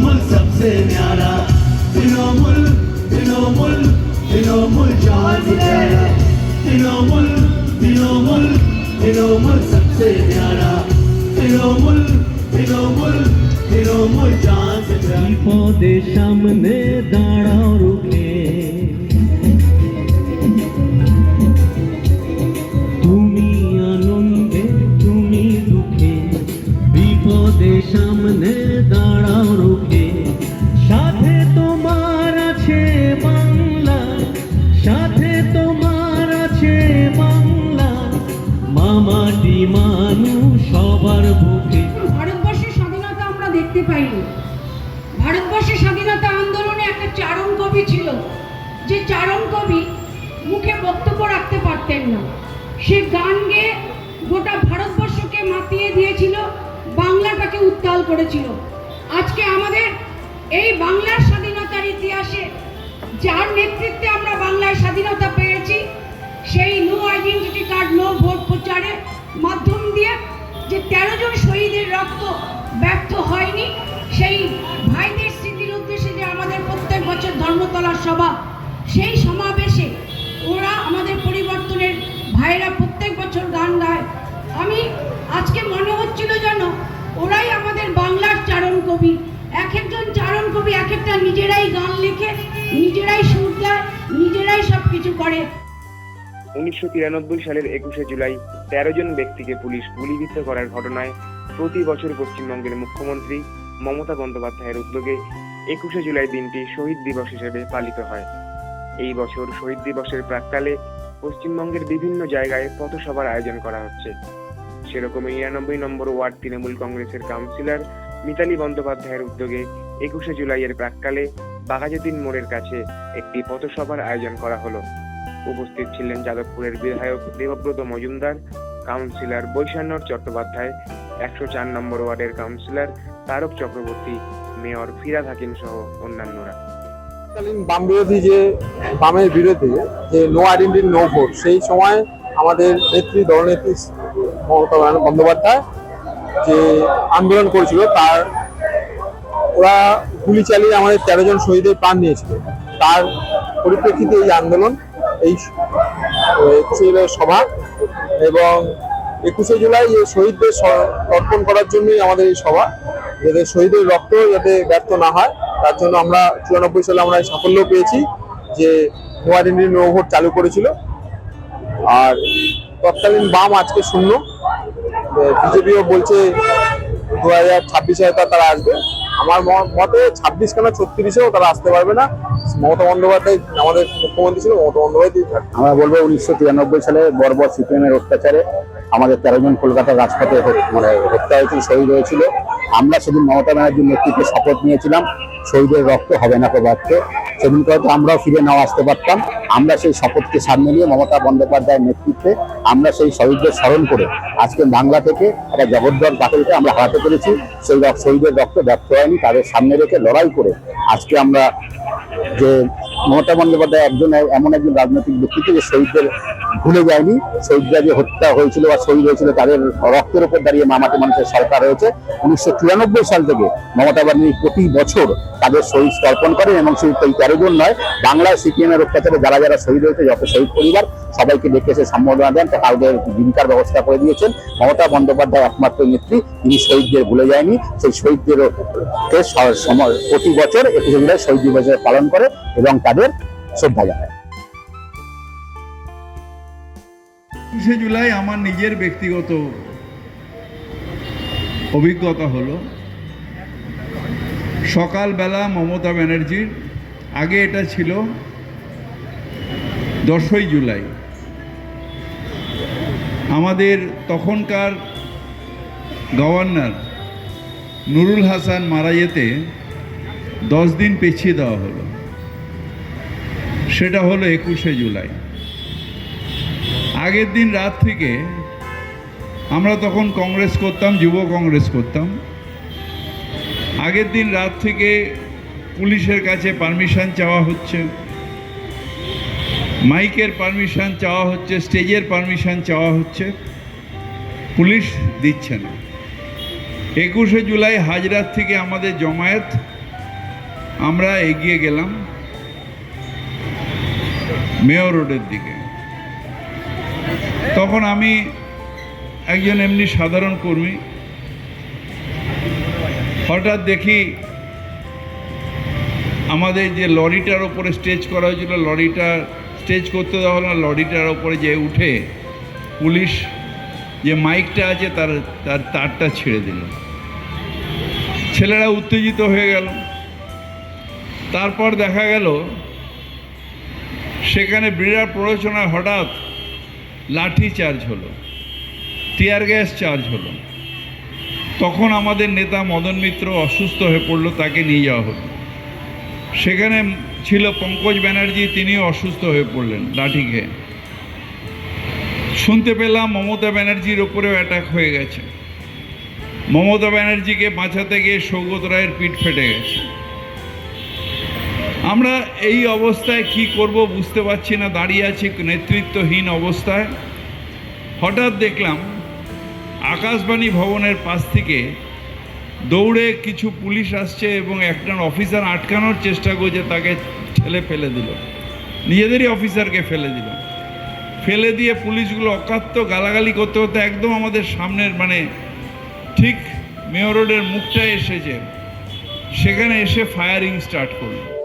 तृणमूल सबसे न्यारा। तृणमूल तृणमूल तृणमूल जहाँ तृणमूल सबसे न्यारा। तृणमूल तृणमूल तृणमूल सामने दाड़ा रुके। তুমি আনন্দে তুমি দুঃখে মামাটি মানুষ সবার বুকে। ভারতবর্ষের স্বাধীনতা আমরা দেখতে পাইনি। ভারতবর্ষের স্বাধীনতা আন্দোলনে একটা চারণ কবি ছিল। যে চারণ কবি মুখে বক্তব্য রাখতে পারতেন না। সে গান গেয়ে গোটা ভারতবর্ষকে মাতিয়ে দিয়েছিল, বাংলাটাকে উত্তাল করেছিল। আজকে আমাদের এই বাংলার স্বাধীনতার ইতিহাসে যার নেতৃত্বে আমরা বাংলায় স্বাধীনতা পেয়েছি, সেই no identity card no vote প্রচারের মাধ্যম দিয়ে যে তেরো জন শহীদের রক্ত ব্যর্থ হয়নি, সেই ভাইদের স্মৃতির উদ্দেশ্যে যে আমাদের প্রত্যেক বছর ধর্মতলার সভা, সেই সমাবেশে ওরা আমাদের পরিবর্তনের ভাইয়েরা প্রত্যেক বছর গান গায়। আমি আজকে মনে হচ্ছিল যেন ওরাই আমাদের বাংলার চারণ কবি। এক একজন চারণ কবি এক একটা নিজেরাই গান লেখে, নিজেরাই সুর দেয় নিজেরাই সব কিছু করে। উনিশশো তিরানব্বই সালের একুশে জুলাই তেরো জন ব্যক্তিকে পুলিশ গুলিবিদ্ধ করার ঘটনায় প্রতি বছর পশ্চিমবঙ্গের মুখ্যমন্ত্রী মমতা বন্দ্যোপাধ্যায়ের উদ্যোগে একুশে জুলাই দিনটি শহীদ দিবস হিসেবে পালিত হয়। এই বছর শহীদ দিবসের প্রাক্কালে পশ্চিমবঙ্গের বিভিন্ন জায়গায় পথসভার আয়োজন করা হচ্ছে। সেরকম নিরানব্বই নম্বর ওয়ার্ড তৃণমূল কংগ্রেসের কাউন্সিলর মিতালি বন্দ্যোপাধ্যায়ের উদ্যোগে একুশে জুলাইয়ের প্রাক্কালে বাঘাযতীন মোড়ের কাছে একটি পথসভার আয়োজন করা হলো। উপস্থিত ছিলেন যাদবপুরের বিধায়ক দেবব্রত মজুমদার কাউন্সিলর বৈশান্যর চট্টোপাধ্যায়, একশো চার নম্বর ওয়ার্ডের কাউন্সিলর তারক চক্রবর্তী, মেয়র ফিরাদ হাকিম সহ অন্যান্যরা। তৎকালীন বাম বিরোধী যে, বামের বিরোধী যে নো আইডেন্টি নো ভোট সেই সময় আমাদের নেত্রী, দলনেত্রী মমতা বন্দ্যোপাধ্যায় যে আন্দোলন করেছিল, তার ওরা গুলি চালিয়ে আমাদের তেরো জন শহীদের প্রাণ নিয়েছিল। তার পরিপ্রেক্ষিতে এই আন্দোলন, এই সভা। এবং একুশে জুলাই শহীদদের অর্পণ করার জন্যই আমাদের এই সভা, যাতে শহীদের রক্ত যাতে ব্যর্থ না হয়, তার জন্য আমরা চুরানব্বই সালে আমরা সাফল্য পেয়েছি যে নো আইডেন্টি ভোট চালু করেছিল। আর তৎকালীন বাম আজকে শূন্য। বিজেপিও বলছে দু হাজার ছাব্বিশে তারা আসবে। আমার মতে ছাব্বিশ কেন ছত্রিশেও তারা আসতে পারবে না। মমতা বন্দ্যোপাধ্যায় আমাদের মুখ্যমন্ত্রী ছিল, মমতা বন্দ্যোপাধ্যায় আমরা বলব উনিশশো তিরানব্বই সালে বর্বর সিপিএম এর অত্যাচারে আমাদের তেরো জন কলকাতার রাজপথে মানে হত্যা হয়েছিল, শহীদ হয়েছিল। আমরা সেদিন মমতা ব্যানার্জির নেতৃত্বে শপথ নিয়েছিলাম, শহীদের রক্ত হবে না প্রবাদকে সেদিনকে হয়তো আমরাও ফিরে নাও আসতে পারতাম। আমরা সেই শপথকে সামনে নিয়ে মমতা বন্দ্যোপাধ্যায়ের নেতৃত্বে আমরা সেই শহীদদের স্মরণ করে আজকে বাংলা থেকে একটা জগদ্দল বাতিলকে আমরা হারাতে পেরেছি। সেই শহীদের রক্ত ব্যর্থ হয়নি, তাদের সামনে রেখে লড়াই করে আজকে আমরা যে মমতা বন্দ্যোপাধ্যায় একজন এমন একজন রাজনৈতিক ব্যক্তিত্ব যে শহীদদের ভুলে যায়নি। শহীদরা যে হত্যা হয়েছিল বা শহীদ হয়েছিল তাদের রক্তের উপর দাঁড়িয়ে মামাটি মানুষের সরকার হয়েছে উনিশশো সাল থেকে মমতা ব্যানার্জি প্রতি বছর তাদের শহীদ তর্পণ করেন এবং সেই তেরো জন নয়, বাংলায় সিপিএম এর অত্যাচারে যারা যারা শহীদ হয়েছে, যত শহীদ পরিবার, সবাইকে ডেকে এসে সম্বোধনা দেন। তাদের জীবিকার ব্যবস্থা করে দিয়েছেন। মমতা বন্দ্যোপাধ্যায় একমাত্র নেত্রী, তিনি শহীদদের ভুলে যায়নি। সেই শহীদদের প্রতি বছর একুশে জুলাই শহীদ দিবস পালন করে এবং তাদের শ্রদ্ধা জানায়। একুশে জুলাই আমার নিজের ব্যক্তিগত অভিজ্ঞতা হলো, সকালবেলা মমতা ব্যানার্জির, আগে এটা ছিল দশই জুলাই। আমাদের তখনকার গভর্নর নুরুল হাসান মারা যেতে দশ দিন পেছিয়ে দেওয়া হলো। সেটা হলো একুশে জুলাই। আগের দিন রাত থেকে আমরা তখন কংগ্রেস করতাম, যুব কংগ্রেস করতাম। আগের দিন রাত থেকে পুলিশের কাছে পারমিশন চাওয়া হচ্ছে। মাইকের পারমিশন চাওয়া হচ্ছে, স্টেজের পারমিশন চাওয়া হচ্ছে। পুলিশ দিচ্ছে না। একুশে জুলাই হাজরাত থেকে আমাদের জমায়েত। আমরা এগিয়ে গেলাম মেয়র রোডের দিকে। তখন আমি একজন এমনি সাধারণ কর্মী। হঠাৎ দেখি আমাদের যে লরিটার ওপরে স্টেজ করা হয়েছিল লরিটা স্টেজ করতে দেওয়া হলো লরিটার ওপরে যে উঠে পুলিশ যে মাইকটা আছে তার তার তারটা ছেড়ে দিল। ছেলেরা উত্তেজিত হয়ে গেল। তারপর দেখা গেল সেখানে বিরাট প্ররোচনায় হঠাৎ লাঠি চার্জ হলো। টিয়ার গ্যাস চার্জ হলো। তখন আমাদের নেতা মদন মিত্র অসুস্থ হয়ে পড়ল, তাকে নিয়ে যাওয়া হলো। সেখানে ছিল পঙ্কজ ব্যানার্জি, তিনিও অসুস্থ হয়ে পড়লেন লাঠি খেয়ে। শুনতে পেলাম মমতা ব্যানার্জির ওপরেও অ্যাটাক হয়ে গেছে। মমতা ব্যানার্জিকে বাঁচাতে গিয়ে সৌগত রায়ের পিঠ ফেটে গেছে। আমরা এই অবস্থায় কি করব বুঝতে পারছি না, দাঁড়িয়ে আছি নেতৃত্বহীন অবস্থায়। হঠাৎ দেখলাম আকাশবাণী ভবনের পাশ থেকে দৌড়ে কিছু পুলিশ আসছে এবং একজন অফিসার আটকানোর চেষ্টা করছে, তাকে ঠেলে ফেলে দিল। নিজেদেরই অফিসারকে ফেলে দিল। ফেলে দিয়ে পুলিশগুলো অকাত্য গালাগালি করতে করতে একদম আমাদের সামনের মানে ঠিক মেয়র রোডের মুখটায় এসেছে। সেখানে এসে ফায়ারিং স্টার্ট করল।